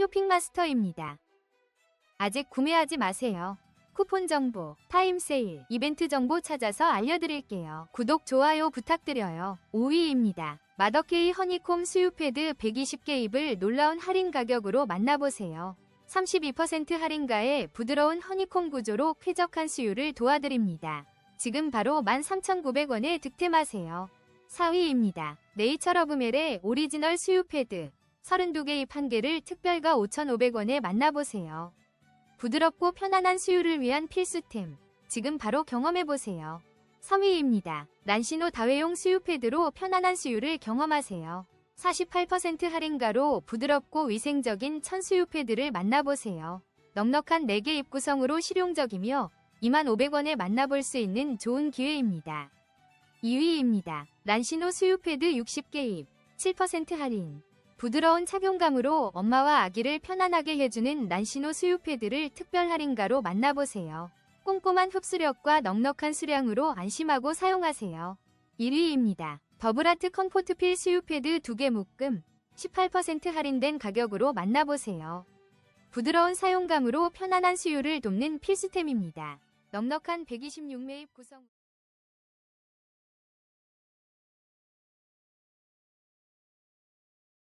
쇼핑마스터입니다. 아직 구매하지 마세요. 쿠폰 정보, 타임 세일, 이벤트 정보 찾아서 알려드릴게요. 구독, 좋아요 부탁드려요. 5위입니다. 마더케이 허니콤 수유 패드 120개 입을 놀라운 할인 가격으로 만나보세요. 32% 할인가에 부드러운 허니콤 구조로 쾌적한 수유를 도와드립니다. 지금 바로 13,900원에 득템하세요. 4위입니다. 네이처러브멜의 오리지널 수유 패드 32개입 1개를 특별가 5,500원에 만나보세요. 부드럽고 편안한 수유를 위한 필수템. 지금 바로 경험해보세요. 3위입니다. 란시노 다회용 수유 패드로 편안한 수유를 경험하세요. 48% 할인가로 부드럽고 위생적인 천수유 패드를 만나보세요. 넉넉한 4개 입 구성으로 실용적이며 2500원에 만나볼 수 있는 좋은 기회입니다. 2위입니다. 란시노 수유 패드 60개 입, 7% 할인. 부드러운 착용감으로 엄마와 아기를 편안하게 해주는 난시노 수유 패드를 특별 할인가로 만나보세요. 꼼꼼한 흡수력과 넉넉한 수량으로 안심하고 사용하세요. 1위입니다. 버블아트 컴포트필 수유 패드 2개 묶음 18% 할인된 가격으로 만나보세요. 부드러운 사용감으로 편안한 수유를 돕는 필수템입니다. 넉넉한 126매입 구성